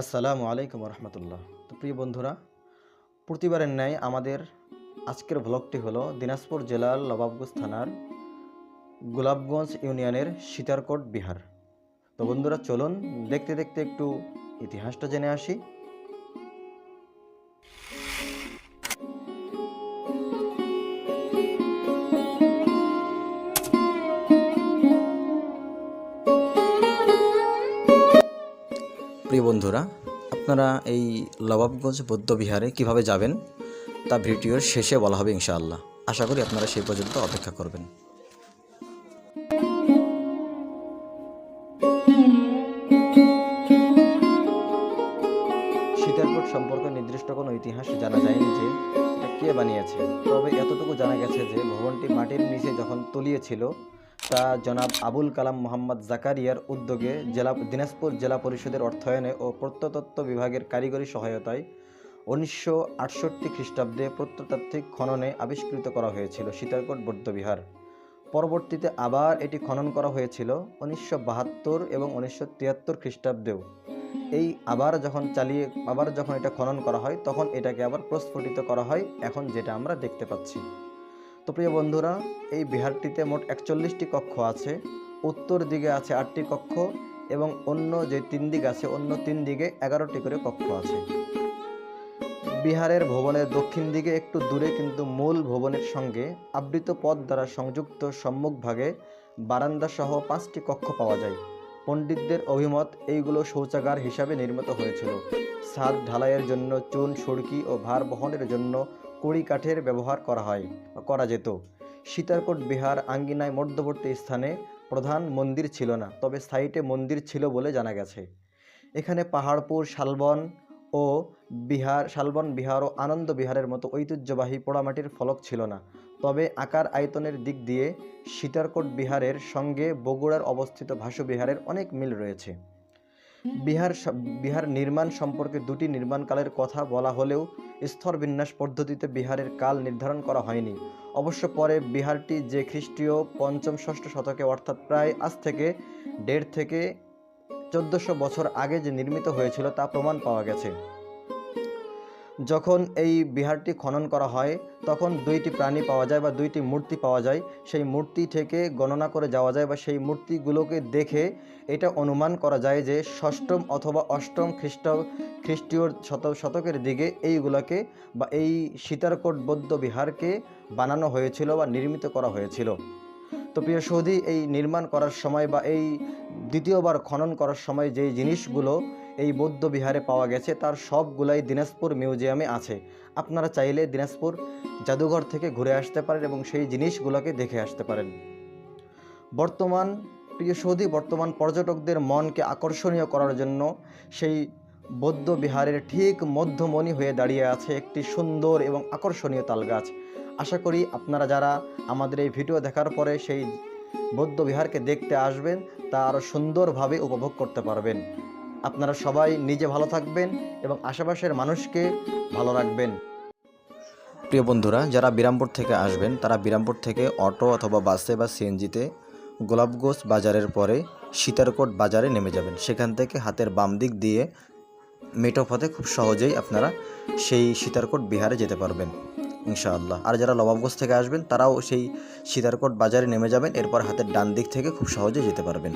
আসসালামু আলাইকুম রহমতুল্লাহ তো প্রিয় বন্ধুরা, প্রতিবারের ন্যায় আমাদের আজকের ভ্লগটি হলো দিনাজপুর জেলার নবাবগঞ্জ থানার গোলাপগঞ্জ ইউনিয়নের সীতারকোট বিহার। তো বন্ধুরা, চলুন দেখতে দেখতে একটু ইতিহাসটা জেনে আসি। প্রিয় বন্ধুরা, আপনারা এই নবাবগঞ্জ বৌদ্ধবিহারে কীভাবে যাবেন তা ভিডিওর শেষে বলা হবে ইনশাআল্লাহ। আশা করি আপনারা সেই পর্যন্ত অপেক্ষা করবেন। সীতারকোট সম্পর্কে নির্দিষ্ট কোনো ইতিহাস জানা যায়নি যে কে বানিয়েছে। তবে এতটুকু জানা গেছে যে ভবনটি মাটির নিচে যখন তলিয়েছিল তা জনাব আবুল কালাম মোহাম্মদ জাকারিয়ার উদ্যোগে জেলা, দিনাজপুর জেলা পরিষদের অর্থায়নে ও প্রত্নতত্ত্ব বিভাগের কারিগরি সহায়তায় উনিশশো আটষট্টি খ্রিস্টাব্দে প্রত্নতাত্ত্বিক খননে আবিষ্কৃত করা হয়েছিল সীতারকোট বৌদ্ধবিহার। পরবর্তীতে আবার এটি খনন করা হয়েছিল উনিশশো বাহাত্তর এবং উনিশশো তিয়াত্তর খ্রিস্টাব্দেও। এই আবার যখন চালিয়ে, আবার যখন এটা খনন করা হয়, তখন এটাকে আবার প্রস্ফুটিত করা হয়, এখন যেটা আমরা দেখতে পাচ্ছি। তো প্রিয় বন্ধুরা, এই বিহারটিতে মোট একচল্লিশটি কক্ষ আছে। উত্তর দিকে আছে আটটি কক্ষ এবং অন্য যে তিন দিক আছে, অন্য তিন দিকে এগারোটি করে কক্ষ আছে। বিহারের ভবনের দক্ষিণ দিকে একটু দূরে কিন্তু মূল ভবনের সঙ্গে আবৃত পথ দ্বারা সংযুক্ত সম্মুখভাগে বারান্দা সহ পাঁচটি কক্ষ পাওয়া যায়। পণ্ডিতদের অভিমত, এইগুলো শৌচাগার হিসাবে নির্মিত হয়েছিল। ছাদ ঢালাইয়ের জন্য চুন সুড়কি ও ভার বহনের জন্য কুড়ি কাঠের ব্যবহার করা হয় করা যেত। সীতারকোট বিহার আঙ্গিনায় মধ্যবর্তী স্থানে প্রধান মন্দির ছিল না, তবে সাইটে মন্দির ছিল বলে জানা গেছে। এখানে পাহাড়পুর, শালবন ও বিহার, শালবন বিহার ও আনন্দ বিহারের মতো ঐতিহ্যবাহী পোড়ামাটির ফলক ছিল না। তবে আকার আয়তনের দিক দিয়ে সীতারকোট বিহারের সঙ্গে বগুড়ার অবস্থিত ভাসু বিহারের অনেক মিল রয়েছে। বিহার বিহার নির্মাণ সম্পর্কে দুটি নির্মাণকালের কথা বলা হলেও স্তরবিন্যাস পদ্ধতিতে বিহারের কাল নির্ধারণ করা হয়নি। অবশ্য পরে বিহারটি যে খ্রিস্টীয় পঞ্চম ষষ্ঠ শতকে, অর্থাৎ প্রায় আজ থেকে দেড় থেকে চোদ্দশো বছর আগে যে নির্মিত হয়েছিল তা প্রমাণ পাওয়া গেছে। যখন এই বিহারটি খনন করা হয়, তখন দুইটি প্রাণী পাওয়া যায় বা দুইটি মূর্তি পাওয়া যায়। সেই মূর্তি থেকে গণনা করে যাওয়া যায় বা সেই মূর্তিগুলোকে দেখে এটা অনুমান করা যায় যে ষষ্ঠম অথবা অষ্টম খ্রিস্ট খ্রিস্টীয় শত, শতকের দিকে এইগুলোকে বা এই সীতারকোট বৌদ্ধ বিহারকে বানানো হয়েছিল বা নির্মিত করা হয়েছিল। তো প্রিয় সৌদি, এই নির্মাণ করার সময় বা এই দ্বিতীয়বার খনন করার সময় যেই জিনিসগুলো এই বৌদ্ধ বিহারে পাওয়া গেছে, তার সবগুলাই দিনাজপুর মিউজিয়ামে আছে। আপনারা চাইলে দিনাজপুর জাদুঘর থেকে ঘুরে আসতে পারেন এবং সেই জিনিসগুলোকে দেখে আসতে পারেন। বর্তমান, প্রিয় সৌদি, বর্তমান পর্যটকদের মনকে আকর্ষণীয় করার জন্য সেই বৌদ্ধ বিহারের ঠিক মধ্যমণি হয়ে দাঁড়িয়ে আছে একটি সুন্দর এবং আকর্ষণীয় তালগাছ। আশা করি আপনারা যারা আমাদের এই ভিডিও দেখার পরে সেই বৌদ্ধ বিহারকে দেখতে আসবেন, তা আরও সুন্দরভাবে উপভোগ করতে পারবেন। আপনারা সবাই নিজে ভালো থাকবেন এবং আশেপাশের মানুষকে ভালো রাখবেন। প্রিয় বন্ধুরা, যারা বিরামপুর থেকে আসবেন, তারা বিরামপুর থেকে অটো অথবা বাসে বা সিএনজিতে গোলাপগঞ্জ বাজারের পরে সীতারকোট বাজারে নেমে যাবেন। সেখান থেকে হাতের বাম দিক দিয়ে মেটো পথে খুব সহজেই আপনারা সেই সীতারকোট বিহারে যেতে পারবেন। ইনশাআল্লাহ। আর যারা নবাবগঞ্জ থেকে আসবেন, তারাও সেই সিদারকোট বাজারে নেমে যাবেন। এরপর হাতের ডান দিক থেকে খুব সহজে যেতে পারবেন।